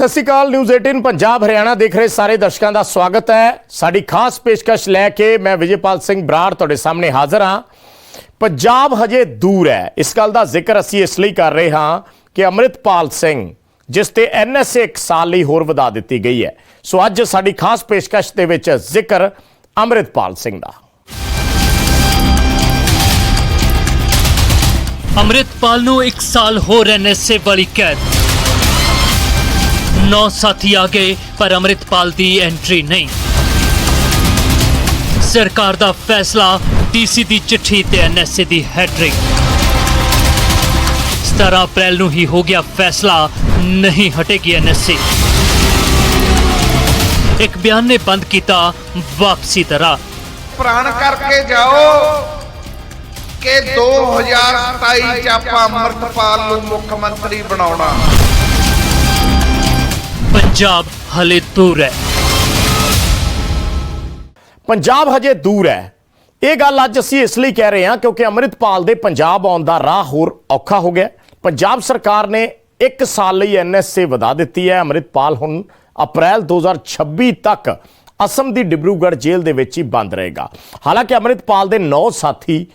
ਸਤਿ ਸ਼੍ਰੀ ਅਕਾਲ ਨਿਊਜ਼ 18 ਪੰਜਾਬ, ਹਰਿਆਣਾ ਦੇਖ ਰਹੇ ਸਾਰੇ ਦਰਸ਼ਕਾਂ ਦਾ ਸਵਾਗਤ ਹੈ। ਸਾਡੀ ਖਾਸ ਪੇਸ਼ਕਸ਼ ਲੈ ਕੇ ਮੈਂ ਵਿਜੇਪਾਲ ਸਿੰਘ ਬਰਾੜ ਤੁਹਾਡੇ ਸਾਹਮਣੇ ਹਾਜ਼ਰ ਹਾਂ। ਪੰਜਾਬ ਹਜੇ ਦੂਰ ਹੈ। ਇਸ ਗੱਲ ਦਾ ਜ਼ਿਕਰ ਅਸੀਂ ਇਸ ਲਈ ਕਰ ਰਹੇ ਹਾਂ ਕਿ ਅੰਮ੍ਰਿਤਪਾਲ ਸਿੰਘ, ਜਿਸ ਤੇ ਐਨਐਸਏ ਇੱਕ ਸਾਲ ਲਈ ਹੋਰ ਵਧਾ ਦਿੱਤੀ ਗਈ ਹੈ। ਸੋ ਅੱਜ ਸਾਡੀ ਖਾਸ ਪੇਸ਼ਕਸ਼ ਦੇ ਵਿੱਚ ਜ਼ਿਕਰ ਅੰਮ੍ਰਿਤਪਾਲ ਸਿੰਘ ਦਾ। ਅੰਮ੍ਰਿਤਪਾਲ ਨੂੰ 1 ਸਾਲ ਹੋਰ ਐਨਐਸਏ ਵਾਲੀ ਕੈਦ। ਨੌ ਸਾਥੀ ਆ ਗਏ, ਪਰ ਅੰਮ੍ਰਿਤਪਾਲ ਦੀ ਐਂਟਰੀ ਨਹੀਂ। ਸਰਕਾਰ ਦਾ ਫੈਸਲਾ ਡੀਸੀ ਦੀ ਚਿੱਠੀ ਤੇ ਐਨਐਸਏ ਦੀ ਹੈਡਰਿੰਗ 17 ਅਪ੍ਰੈਲ ਨੂੰ ਹੀ ਹੋ ਗਿਆ ਫੈਸਲਾ, ਨਹੀਂ ਹਟੇਗੀ ਐਨਐਸਏ ਇੱਕ ਬਿਆਨ ਨੇ ਬੰਦ ਕੀਤਾ ਵਾਪਸੀ ਦਾ ਰਾਹ ਕਰਕੇ ਜਾਓ ਕਿ 2027 ਚ ਆਪਾਂ ਅੰਮ੍ਰਿਤਪਾਲ ਨੂੰ ਮੁੱਖ ਮੰਤਰੀ ਬਣਾਉਣਾ। ਪੰਜਾਬ ਹਲੇ ਦੂਰ ਹੈ। ਪੰਜਾਬ ਹਜੇ ਦੂਰ ਹੈ। ਇਹ ਗੱਲ ਅੱਜ ਅਸੀਂ ਇਸ ਲਈ ਕਹਿ ਰਹੇ ਹਾਂ ਕਿਉਂਕਿ ਅੰਮ੍ਰਿਤਪਾਲ ਦੇ ਪੰਜਾਬ ਆਉਣ ਦਾ ਰਾਹ ਹੋਰ ਔਖਾ ਹੋ ਗਿਆ। ਪੰਜਾਬ ਸਰਕਾਰ ਨੇ 1 ਸਾਲ ਲਈ ਐਨਐਸਏ ਵਧਾ ਦਿੱਤੀ ਹੈ। ਅੰਮ੍ਰਿਤਪਾਲ ਹੁਣ ਅਪ੍ਰੈਲ 2026 ਤੱਕ ਅਸਮ ਦੀ ਡਿਬਰੂਗੜ੍ਹ ਜੇਲ੍ਹ ਦੇ ਵਿੱਚ ਹੀ ਬੰਦ ਰਹੇਗਾ। ਹਾਲਾਂਕਿ ਅੰਮ੍ਰਿਤਪਾਲ ਦੇ 9 ਸਾਥੀ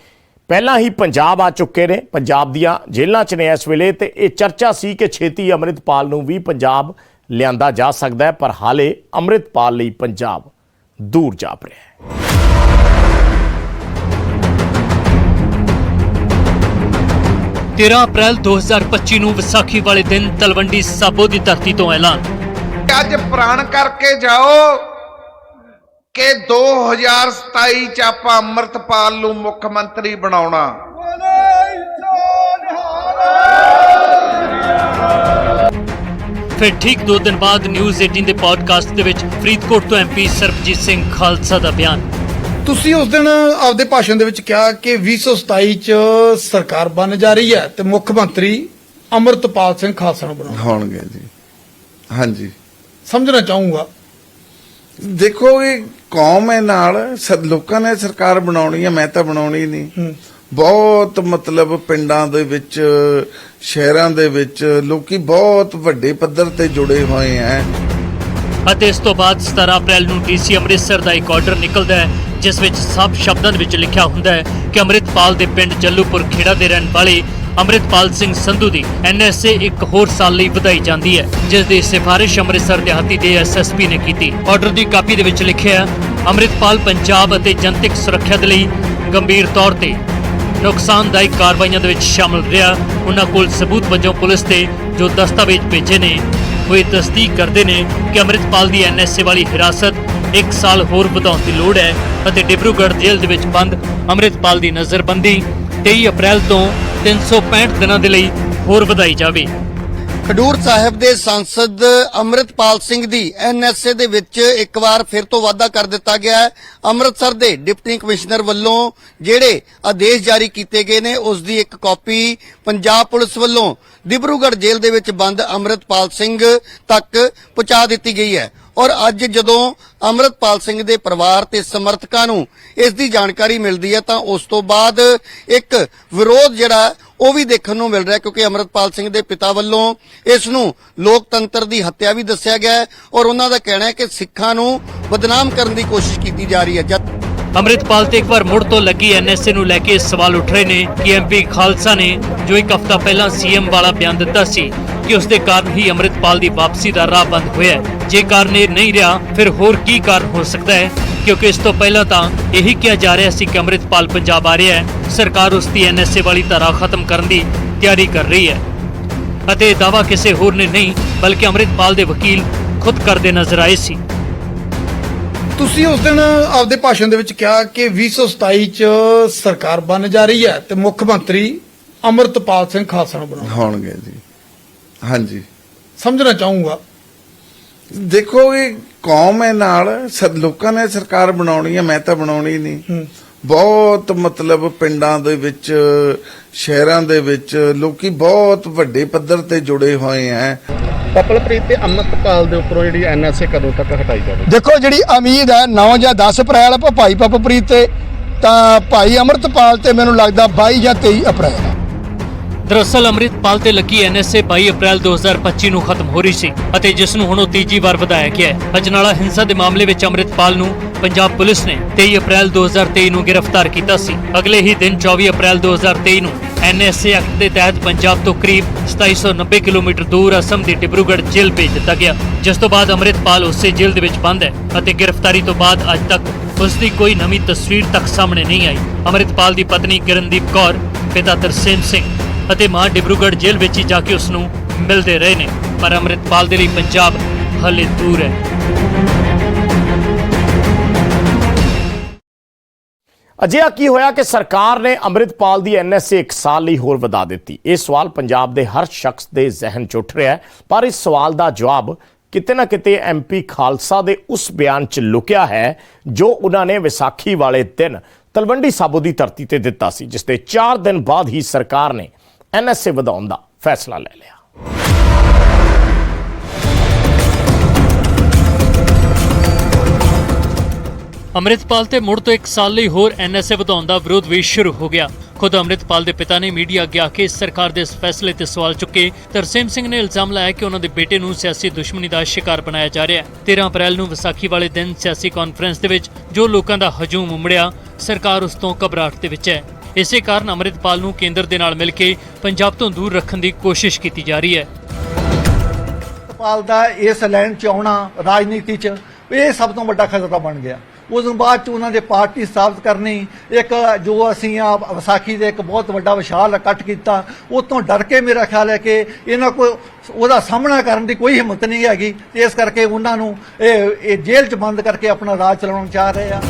ਪਹਿਲਾਂ ਹੀ ਪੰਜਾਬ ਆ ਚੁੱਕੇ ਨੇ। ਪੰਜਾਬ ਦੀਆਂ ਜੇਲ੍ਹਾਂ 'ਚ ਨੇ ਇਸ ਵੇਲੇ ਤੇ ਇਹ ਚਰਚਾ ਸੀ ਕਿ ਛੇਤੀ ਅੰਮ੍ਰਿਤਪਾਲ ਨੂੰ ਵੀ ਪੰਜਾਬ ਲਿਆਂਦਾ ਜਾ ਸਕਦਾ ਹੈ ਪਰ ਹਾਲੇ ਅੰਮ੍ਰਿਤਪਾਲ ਲਈ ਪੰਜਾਬ ਦੂਰ ਜਾਪ ਰਿਹਾ ਹੈ। 13 ਅਪ੍ਰੈਲ 2025 ਨੂੰ ਵਿਸਾਖੀ ਵਾਲੇ ਦਿਨ ਤਲਵੰਡੀ ਸਾਬੋ ਦੀ ਧਰਤੀ ਤੋਂ ਐਲਾਨ। ਅੱਜ ਪ੍ਰਣ ਕਰਕੇ ਜਾਓ ਕਿ 2027 ਚ ਆਪਾਂ ਅੰਮ੍ਰਿਤਪਾਲ ਨੂੰ ਮੁੱਖ ਮੰਤਰੀ ਬਣਾਉਣਾ। ਫਿਰ ਠੀਕ ਦੋ ਦਿਨ ਬਾਅਦ ਨਿਊਜ਼ 18 ਦੇ ਪੋਡਕਾਸਟ ਦੇ ਵਿੱਚ ਫਰੀਦਕੋਟ ਤੋਂ ਐਮਪੀ ਸਰਬਜੀਤ ਸਿੰਘ ਖਾਲਸਾ ਦਾ ਬਿਆਨ। ਤੁਸੀਂ ਉਸ ਦਿਨ ਆਪਦੇ ਭਾਸ਼ਣ ਦੇ ਵਿੱਚ ਕਿਹਾ ਕਿ 2027 ਚ ਸਰਕਾਰ ਬਣ ਜਾ ਰਹੀ ਹੈ ਤੇ ਮੁੱਖ ਮੰਤਰੀ ਅਮਰਤਪਾਲ ਸਿੰਘ ਖਾਲਸਾ ਨੂੰ ਬਣਾਉਣਾ ਹੋਣਗੇ ਜੀ। ਹਾਂਜੀ। ਸਮਝਣਾ ਚਾਹੂੰਗਾ। ਦੇਖੋ ਇਹ ਕੌਮ ਹੈ ਨਾਲ ਲੋਕਾਂ ਨੇ ਸਰਕਾਰ ਬਣਾਉਣੀ ਹੈ ਮੈਂ ਤਾਂ ਬਣਾਉਣੀ ਨਹੀਂ। ਬਹੁਤ ਮਤਲਬ ਪਿੰਡਾਂ ਦੇ ਵਿੱਚ, ਸ਼ਹਿਰਾਂ ਦੇ ਵਿੱਚ ਲੋਕੀ ਬਹੁਤ ਵੱਡੇ ਪੱਧਰ ਤੇ ਜੁੜੇ ਹੋਏ ਹੈ ਅਤੇ ਇਸ ਤੋਂ ਬਾਅਦ 17 ਅਪ੍ਰੈਲ ਨੂੰ ਡੀਸੀ ਅੰਮ੍ਰਿਤਸਰ ਦਾ ਇੱਕ ਆਰਡਰ ਨਿਕਲਦਾ ਹੈ, ਜਿਸ ਵਿੱਚ ਸਭ ਸ਼ਬਦਾਂ ਵਿੱਚ ਲਿਖਿਆ ਹੁੰਦਾ ਹੈ ਕਿ ਅੰਮ੍ਰਿਤਪਾਲ ਦੇ ਪਿੰਡ ਜੱਲੂਪੁਰ ਖੇੜਾ ਦੇ ਰਹਿਣ ਵਾਲੇ ਅੰਮ੍ਰਿਤਪਾਲ ਸਿੰਘ ਸੰਧੂ ਦੀ ਐਨਐਸਏ ਇੱਕ ਹੋਰ ਸਾਲ ਲਈ ਵਧਾਈ ਜਾਂਦੀ ਹੈ, ਜਿਸ ਦੀ ਸਿਫਾਰਿਸ਼ ਅੰਮ੍ਰਿਤਸਰ ਦਿਹਾਤੀ ਦੇ ਐਸਐਸਪੀ ਨੇ ਕੀਤੀ। ਆਰਡਰ ਦੀ ਕਾਪੀ ਦੇ ਵਿੱਚ ਲਿਖਿਆ ਅੰਮ੍ਰਿਤਪਾਲ ਪੰਜਾਬ ਅਤੇ ਜਨਤਕ ਸੁਰੱਖਿਆ ਦੇ ਲਈ ਗੰਭੀਰ ਤੌਰ ਤੇ ਨੁਕਸਾਨਦਾਇਕ ਕਾਰਵਾਈਆਂ ਦੇ ਵਿੱਚ ਸ਼ਾਮਲ ਰਿਹਾ। ਉਹਨਾਂ ਕੋਲ ਸਬੂਤ ਵਜੋਂ ਪੁਲਿਸ ਤੇ ਜੋ ਦਸਤਾਵੇਜ਼ ਭੇਜੇ ਨੇ, ਉਹ ਇਹ ਤਸਦੀਕ ਕਰਦੇ ਨੇ ਕਿ ਅੰਮ੍ਰਿਤਪਾਲ ਦੀ ਐਨਐਸਏ ਵਾਲੀ ਹਿਰਾਸਤ 1 ਸਾਲ ਹੋਰ ਵਧਾਉਣ ਦੀ ਲੋੜ ਹੈ ਅਤੇ ਡਿਬਰੂਗੜ੍ਹ ਜੇਲ੍ਹ ਦੇ ਵਿੱਚ ਬੰਦ ਅੰਮ੍ਰਿਤਪਾਲ ਦੀ ਨਜ਼ਰਬੰਦੀ 23 ਅਪ੍ਰੈਲ ਤੋਂ 365 ਦਿਨਾਂ ਦੇ ਲਈ ਹੋਰ ਵਧਾਈ ਜਾਵੇ। ਖਡੂਰ ਸਾਹਿਬ ਦੇ ਸੰਸਦ ਅੰਮ੍ਰਿਤਪਾਲ ਸਿੰਘ ਦੀ ਐਨਐਸਏ ਦੇ ਵਿੱਚ ਇੱਕ ਵਾਰ ਫਿਰ ਤੋਂ ਵਾਅਦਾ ਕਰ ਦਿੱਤਾ ਗਿਆ ਹੈ। ਅੰਮ੍ਰਿਤਸਰ ਦੇ ਡਿਪਟੀ ਕਮਿਸ਼ਨਰ ਵੱਲੋਂ ਜਿਹੜੇ ਆਦੇਸ਼ ਜਾਰੀ ਕੀਤੇ ਗਏ ਨੇ, ਉਸ ਦੀ ਇੱਕ ਕਾਪੀ ਪੰਜਾਬ ਪੁਲਿਸ ਵੱਲੋਂ ਡਿਬਰੂਗੜ੍ਹ ਜੇਲ੍ਹ ਦੇ ਵਿੱਚ ਬੰਦ ਅੰਮ੍ਰਿਤਪਾਲ ਸਿੰਘ ਤੱਕ ਪਹੁੰਚਾ ਦਿੱਤੀ ਗਈ ਹੈ। ਔਰ ਅੱਜ ਜਦੋਂ ਅੰਮ੍ਰਿਤਪਾਲ ਸਿੰਘ ਦੇ ਪਰਿਵਾਰ ਤੇ ਸਮਰਥਕਾਂ ਨੂੰ ਇਸ ਦੀ ਜਾਣਕਾਰੀ ਮਿਲਦੀ ਹੈ, ਤਾਂ ਉਸ ਤੋਂ ਬਾਅਦ ਇੱਕ ਵਿਰੋਧ ਜਿਹੜਾ ਉਹ ਵੀ ਦੇਖਣ ਨੂੰ ਮਿਲ ਰਿਹਾ ਹੈ ਕਿਉਂਕਿ ਅੰਮ੍ਰਿਤਪਾਲ ਸਿੰਘ ਦੇ ਪਿਤਾ ਵੱਲੋਂ ਇਸ ਨੂੰ ਲੋਕਤੰਤਰ ਦੀ ਹੱਤਿਆ ਵੀ ਦੱਸਿਆ ਗਿਆ ਹੈ ਔਰ ਉਹਨਾਂ ਦਾ ਕਹਿਣਾ ਹੈ ਕਿ ਸਿੱਖਾਂ ਨੂੰ ਬਦਨਾਮ ਕਰਨ ਦੀ ਕੋਸ਼ਿਸ਼ ਕੀਤੀ ਜਾ ਰਹੀ ਹੈ। ਜਦ ਅੰਮ੍ਰਿਤਪਾਲ ਤੇ ਇੱਕ ਵਾਰ ਮੁੜ ਤੋਂ ਲੱਗੀ ਐਨਐਸਏ ਨੂੰ ਲੈ ਕੇ ਸਵਾਲ ਉੱਠ ਰਹੇ ਨੇ ਕਿ ਐਮਪੀ ਖਾਲਸਾ ਨੇ ਜੋ ਇੱਕ ਹਫ਼ਤਾ ਪਹਿਲਾਂ ਸੀਐਮ ਵਾਲਾ ਬਿਆਨ ਦਿੱਤਾ ਸੀ ਕਿ ਉਸ ਦੇ ਕਾਰਨ ਹੀ ਅੰਮ੍ਰਿਤਪਾਲ ਦੀ ਵਾਪਸੀ ਦਾ ਰਾਹ ਬੰਦ ਹੋਇਆ ਜੇ ਕਾਰਨ ਇਹ ਨਹੀਂ ਰਿਹਾ, ਫਿਰ ਹੋਰ ਕੀ ਕਾਰਨ ਹੋ ਸਕਦਾ ਹੈ? ਕਿਉਂਕਿ ਇਸ ਤੋਂ ਪਹਿਲਾਂ ਤਾਂ ਇਹੀ ਕਿਹਾ ਜਾ ਰਿਹਾ ਸੀ ਕਿ ਅੰਮ੍ਰਿਤਪਾਲ ਪੰਜਾਬ ਆ ਰਿਹਾ ਹੈ। ਸਰਕਾਰ ਉਸ ਦੀ ਐਨਐਸਏ ਵਾਲੀ ਧਾਰਾ ਖਤਮ ਕਰਨ ਦੀ ਤਿਆਰੀ ਕਰ ਰਹੀ ਹੈ। ਅਤੇ ਇਹ ਦਾਵਾ ਕਿਸੇ ਹੋਰ ਨੇ ਨਹੀਂ, ਬਲਕਿ ਅੰਮ੍ਰਿਤਪਾਲ ਦੇ ਵਕੀਲ ਖੁਦ ਕਰਦੇ ਨਜ਼ਰ ਆਏ ਸੀ। ਤੁਸੀਂ ਉਸ ਦਿਨ ਆਪਦੇ ਭਾਸ਼ਣ ਦੇ ਵਿੱਚ ਕਿਹਾ ਕਿ 2027 ਚ ਸਰਕਾਰ ਬਣ ਜਾ ਰਹੀ ਹੈ ਤੇ ਮੁੱਖ ਮੰਤਰੀ ਅਮਰਤਪਾਲ ਸਿੰਘ ਖਾਲਸਾ ਨੂੰ ਬਣਾਉਣਾ ਹੋਣਗੇ ਜੀ। ਹਾਂਜੀ। ਸਮਝਣਾ ਚਾਹੂੰਗਾ। ਦੇਖੋ ਇਹ ਕੌਮ ਹੈ ਨਾਲ ਲੋਕਾਂ ਨੇ ਸਰਕਾਰ ਬਣਾਉਣੀ ਹੈ ਮੈਂ ਤਾਂ ਬਣਾਉਣੀ ਨਹੀਂ। ਬਹੁਤ ਮਤਲਬ ਪਿੰਡਾਂ ਦੇ ਵਿੱਚ ਸ਼ਹਿਰਾਂ ਦੇ ਵਿੱਚ ਲੋਕੀ ਬਹੁਤ ਵੱਡੇ ਪੱਧਰ ਤੇ ਜੁੜੇ ਹੋਏ ਹੈ। ਪਪਲਪ੍ਰੀਤ ਤੇ ਅੰਮ੍ਰਿਤਪਾਲ ਦੇ ਉੱਪਰੋਂ ਜਿਹੜੀ ਐਨਐਸਏ ਕਦੋਂ ਤੱਕ ਹਟਾਈ ਜਾਵੇ? ਦੇਖੋ, ਜਿਹੜੀ ਉਮੀਦ ਹੈ 9 ਜਾਂ 10 ਅਪ੍ਰੈਲ ਭਾਈ ਪਪਪ੍ਰੀਤ ਤੇ ਤਾਂ ਭਾਈ ਅਮਰਤਪਾਲ ਤੇ ਮੈਨੂੰ ਲੱਗਦਾ 22 ਜਾਂ 23 ਅਪ੍ਰੈਲ। ਦਰਅਸਲ ਅੰਮ੍ਰਿਤਪਾਲ ਤੇ ਲੱਗੀ ਐਨਐਸਏ 22 ਅਪ੍ਰੈਲ 2025 ਨੂੰ ਖਤਮ ਹੋ ਰਹੀ ਸੀ ਅਤੇ ਜਿਸ ਨੂੰ ਹੁਣ ਉਹ ਤੀਜੀ ਵਾਰ ਵਧਾਇਆ ਗਿਆ ਹੈ। ਅਜਨਾਲਾ ਹਿੰਸਾ ਦੇ ਮਾਮਲੇ ਵਿੱਚ ਅੰਮ੍ਰਿਤਪਾਲ ਨੂੰ ਪੰਜਾਬ ਪੁਲਿਸ ਨੇ 23 ਅਪ੍ਰੈਲ 2023 ਨੂੰ ਗ੍ਰਿਫਤਾਰ ਕੀਤਾ ਸੀ। ਅਗਲੇ ਹੀ ਦਿਨ 24 ਅਪ੍ਰੈਲ 2023 ਨੂੰ ਐਨਐਸਏ ਐਕਟ ਦੇ ਤਹਿਤ ਪੰਜਾਬ ਤੋਂ ਕਰੀਬ 2790 ਕਿਲੋਮੀਟਰ ਦੂਰ ਅਸਮ ਦੀ ਡਿਬਰੂਗੜ੍ਹ ਜੇਲ੍ਹ ਭੇਜ ਦਿੱਤਾ ਗਿਆ, ਜਿਸ ਤੋਂ ਬਾਅਦ ਅੰਮ੍ਰਿਤਪਾਲ ਉਸੇ ਜੇਲ੍ਹ ਦੇ ਵਿੱਚ ਬੰਦ ਹੈ ਅਤੇ ਗ੍ਰਿਫਤਾਰੀ ਤੋਂ ਬਾਅਦ ਅੱਜ ਤੱਕ ਉਸ ਦੀ ਕੋਈ ਨਵੀਂ ਤਸਵੀਰ ਤੱਕ ਸਾਹਮਣੇ ਨਹੀਂ ਆਈ। ਅੰਮ੍ਰਿਤਪਾਲ ਦੀ ਪਤਨੀ ਕਿਰਨਦੀਪ ਕੌਰ, ਪਿਤਾ ਤਰਸੇਮ ਸਿੰਘ ਅਤੇ ਮਾਂ ਡਿਬਰੂਗੜ੍ਹ ਜੇਲ੍ਹ ਵਿੱਚ ਜਾ ਕੇ ਉਸ ਨੂੰ ਮਿਲਦੇ ਰਹੇ ਨੇ। ਪਰ ਅੰਮ੍ਰਿਤਪਾਲ ਦੇ ਲਈ ਪੰਜਾਬ ਹਲੇ ਦੂਰ ਹੈ। ਅਜਿਹਾ ਕੀ ਹੋਇਆ ਕਿ ਸਰਕਾਰ ਨੇ ਅੰਮ੍ਰਿਤਪਾਲ ਦੀ ਐਨਐਸਏ 1 ਸਾਲ ਲਈ ਹੋਰ ਵਧਾ ਦਿੱਤੀ? ਇਹ ਸਵਾਲ ਪੰਜਾਬ ਦੇ ਹਰ ਸ਼ਖਸ ਦੇ ਜ਼ਿਹਨ 'ਚ ਉੱਠ ਰਿਹਾ ਹੈ, ਪਰ ਇਸ ਸਵਾਲ ਦਾ ਜਵਾਬ ਕਿਤੇ ਨਾ ਕਿਤੇ ਐਮਪੀ ਖਾਲਸਾ ਦੇ ਉਸ ਬਿਆਨ 'ਚ ਲੁਕਿਆ ਹੈ, ਜੋ ਉਹਨਾਂ ਨੇ ਵਿਸਾਖੀ ਵਾਲੇ ਦਿਨ ਤਲਵੰਡੀ ਸਾਬੋ ਦੀ ਧਰਤੀ ਤੇ ਦਿੱਤਾ ਸੀ, ਜਿਸ ਦੇ 4 ਦਿਨ ਬਾਅਦ ਹੀ ਸਰਕਾਰ ਨੇ ਐਨਐਸਏ ਵਧਾਉਣ ਦਾ ਫੈਸਲਾ ਲੈ ਲਿਆ। ਅੰਮ੍ਰਿਤਪਾਲ ਤੇ ਮੁੜ ਤੋਂ 1 ਸਾਲ ਲਈ ਹੋਰ ਐਨਐਸਏ ਵਧਾਉਣ ਦਾ ਵਿਰੋਧ ਵੀ ਸ਼ੁਰੂ ਹੋ ਗਿਆ। ਖੁਦ ਅੰਮ੍ਰਿਤਪਾਲ ਦੇ ਪਿਤਾ ਨੇ ਮੀਡੀਆ ਅੱਗੇ ਆ ਕੇ ਸਰਕਾਰ ਦੇ ਇਸ ਫੈਸਲੇ ਤੇ ਸਵਾਲ ਚੁੱਕੇ। ਤਰਸੇਮ ਸਿੰਘ ਨੇ ਇਲਜ਼ਾਮ ਲਾਇਆ ਕਿ ਉਹਨਾਂ ਦੇ ਬੇਟੇ ਨੂੰ ਸਿਆਸੀ ਦੁਸ਼ਮਣੀ ਦਾ ਸ਼ਿਕਾਰ ਬਣਾਇਆ ਜਾ ਰਿਹਾ ਹੈ। 13 ਅਪ੍ਰੈਲ ਨੂੰ ਵਿਸਾਖੀ ਵਾਲੇ ਦਿਨ ਸਿਆਸੀ ਕਾਨਫਰੰਸ ਦੇ ਵਿੱਚ ਜੋ ਲੋਕਾਂ ਦਾ ਹਜੂਮ ਉਮੜਿਆ, ਸਰਕਾਰ ਉਸ ਤੋਂ ਘਬਰਾਹਟ ਦੇ ਵਿੱਚ ਹੈ। ਇਸੇ ਕਾਰਨ ਅੰਮ੍ਰਿਤਪਾਲ ਨੂੰ ਕੇਂਦਰ ਦੇ ਨਾਲ ਮਿਲ ਕੇ ਪੰਜਾਬ ਤੋਂ ਦੂਰ ਰੱਖਣ ਦੀ ਕੋਸ਼ਿਸ਼ ਕੀਤੀ ਜਾ ਰਹੀ ਹੈ। ਪਾਲ ਦਾ ਇਸ ਲਾਈਨ ਚ ਆਉਣਾ ਰਾਜਨੀਤੀ ਚ ਇਹ ਸਭ ਤੋਂ ਵੱਡਾ ਖਤਰਾ ਬਣ ਗਿਆ। ਉਸ ਤੋਂ ਬਾਅਦ ਚ ਉਹਨਾਂ ਦੇ ਪਾਰਟੀ ਸਥਾਪਿਤ ਕਰਨੀ, ਇੱਕ ਜੋ ਅਸੀਂ ਆ ਵਿਸਾਖੀ ਦੇ ਇੱਕ ਬਹੁਤ ਵੱਡਾ ਵਿਸ਼ਾਲ ਇਕੱਠ ਕੀਤਾ ਉਹ ਤੋਂ ਡਰ ਕੇ ਮੇਰਾ ਖਿਆਲ ਹੈ ਕਿ ਇਹਨਾਂ ਕੋਲ ਉਹਦਾ ਸਾਹਮਣਾ ਕਰਨ ਦੀ ਕੋਈ ਹਿੰਮਤ ਨਹੀਂ ਹੈਗੀ। ਇਸ ਕਰਕੇ ਉਹਨਾਂ ਨੂੰ ਇਹ ਇਹ ਜੇਲ੍ਹ ਚ ਬੰਦ ਕਰਕੇ ਆਪਣਾ ਰਾਜ ਚਲਾਉਣਾ ਚਾਹ ਰਹੇ ਆ।